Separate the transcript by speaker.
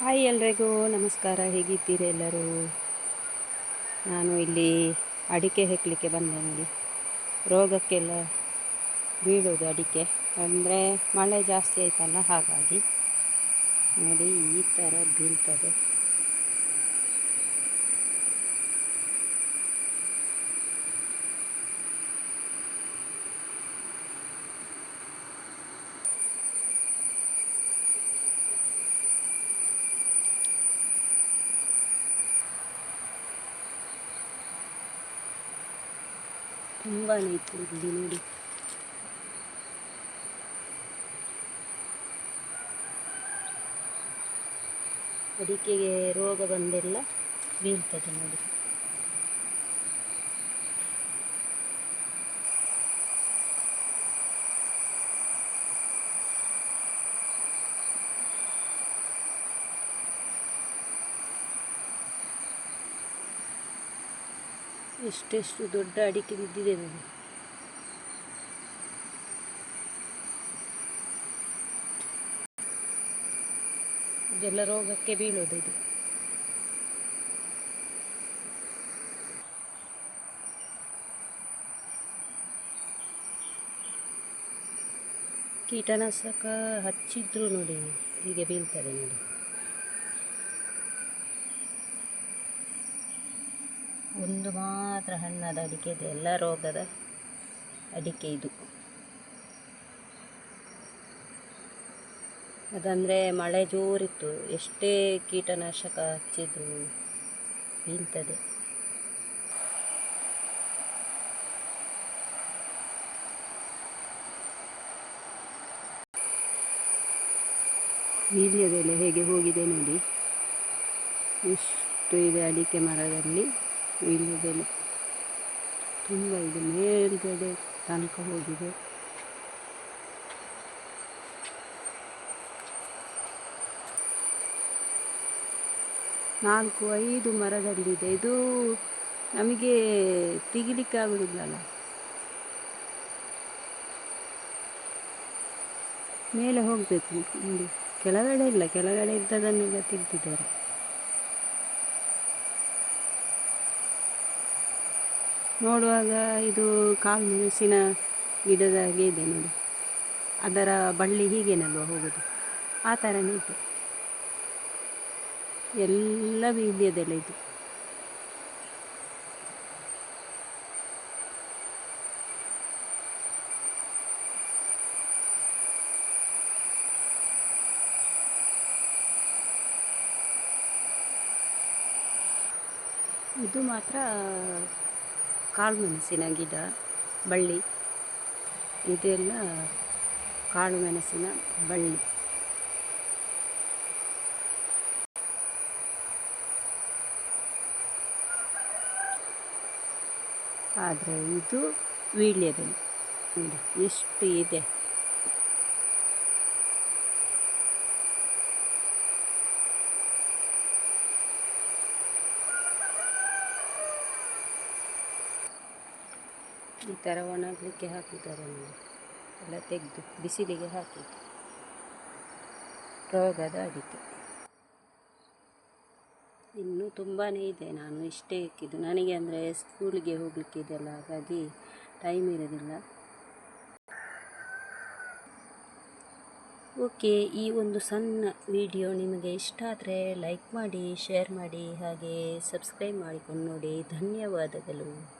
Speaker 1: Hi ಎಲ್ರಿಗೂ, ನಮಸ್ಕಾರ. ಹೇಗಿದ್ದೀರಿ ಎಲ್ಲರೂ? ನಾನು ಇಲ್ಲಿ ಅಡಿಕೆ ಹೆಕ್ಕಲಿಕ್ಕೆ ಬಂದೆ ನೋಡಿ. ರೋಗಕ್ಕೆಲ್ಲ ಬೀಳೋದು ಅಡಿಕೆ. ಅಂದರೆ ಮಳೆ ಜಾಸ್ತಿ ಆಯ್ತಲ್ಲ, ಹಾಗಾಗಿ ನೋಡಿ ಈ ಥರ ಬೀಳ್ತದೆ. ತುಂಬಾ ಇತ್ತು ಇಲ್ಲಿ ನೋಡಿ. ಅಡಿಕೆಗೆ ರೋಗ ಬಂದೆಲ್ಲ ಬೀಳ್ತದೆ ನೋಡಿ. ಎಷ್ಟೆಷ್ಟು ದೊಡ್ಡ ಅಡಿಕೆ ಬಿದ್ದಿದೆ ನೋಡಿ. ಇದೆಲ್ಲ ರೋಗಕ್ಕೆ ಬೀಳೋದು ಇದು. ಕೀಟನಾಶಕ ಹಚ್ಚಿದ್ರು ನೋಡಿ, ಹೀಗೆ ಬೀಳ್ತದೆ ನೋಡಿ. ಒಂದು ಮಾತ್ರ ಹಣ್ಣಾದ ಅಡಿಕೆ ಇದೆ. ಎಲ್ಲ ರೋಗದ ಅಡಿಕೆ ಇದು. ಅದಂದರೆ ಮಳೆ ಜೋರಿತ್ತು. ಎಷ್ಟೇ ಕೀಟನಾಶಕ ಹಚ್ಚಿದ್ರು ಬೀಳ್ತದೆ. ವೀಳ್ಯದೆಲೆ ಹೇಗೆ ಹೋಗಿದೆ ನೋಡಿ. ಇಷ್ಟು ಇದೆ ಅಡಿಕೆ ಮರದಲ್ಲಿ. ವೀಳ್ಯದೆಲೆ ತುಂಬ ಇದೆ, ಮೇಲ್ಗಡೆ ತನಕ ಹೋಗಿದೆ. ನಾಲ್ಕು, ಐದು ಮರದಲ್ಲಿದೆ. ಇದು ನಮಗೆ ತೆಗಿಲಿಕ್ಕೆ ಆಗುದಿಲ್ಲಲ್ಲ ಮೇಲೆ ಹೋಗಬೇಕು. ಇಲ್ಲಿ ಕೆಳಗಡೆ ಇಲ್ಲ, ಕೆಳಗಡೆ ಇದ್ದದನ್ನೆಲ್ಲ ತೆಗೆದಿದ್ದಾರೆ. ನೋಡುವಾಗ ಇದು ಕಾಳು ಮೆಣಸಿನ ಗಿಡದ ಹಾಗೆ ಇದೆ ನೋಡಿ. ಅದರ ಬಳ್ಳಿ ಹೀಗೇನಲ್ವ ಹೋಗೋದು? ಆ ಥರನೇ ಇದೆ. ಎಲ್ಲ ಬೀದಿಯದೆಲ್ಲ ಇದು. ಇದು ಮಾತ್ರ ಕಾಳು ಮೆಣಸಿನ ಗಿಡ ಬಳ್ಳಿ ಇದೆಲ್ಲ ಕಾಳು ಮೆಣಸಿನ ಬಳ್ಳಿ. ಆದರೆ ಇದು ವೀಳ್ಯದಲ್ಲಿ ನೋಡಿ ಎಷ್ಟು ಇದೆ. ಈ ಥರ ಒಣಗಲಿಕ್ಕೆ ಹಾಕಿದ್ದಾರೆ ನೋಡಿ. ಎಲ್ಲ ತೆಗೆದು, ಬಿಸಿಲಿಗೆ ಹಾಕಿದ್ದು. ರೋಗದ ಅಡಿಕೆ. ಇನ್ನೂ ತುಂಬಾ ಇದೆ. ನಾನು ಇಷ್ಟೇ ಇಕ್ಕಿದ್ದು. ನನಗೆ ಅಂದರೆ ಸ್ಕೂಲಿಗೆ ಹೋಗಲಿಕ್ಕೆ ಇದೆಲ್ಲ ಹಾಗಾಗಿ ಟೈಮ್ ಇರೋದಿಲ್ಲ. ಓಕೆ ಈ ಒಂದು ಸಣ್ಣ ವಿಡಿಯೋ ನಿಮಗೆ ಇಷ್ಟ ಆದರೆ ಲೈಕ್ ಮಾಡಿ ಶೇರ್ ಮಾಡಿ, ಹಾಗೆ ಸಬ್ಸ್ಕ್ರೈಬ್ ಮಾಡಿಕೊಂಡು ನೋಡಿ. ಧನ್ಯವಾದಗಳು.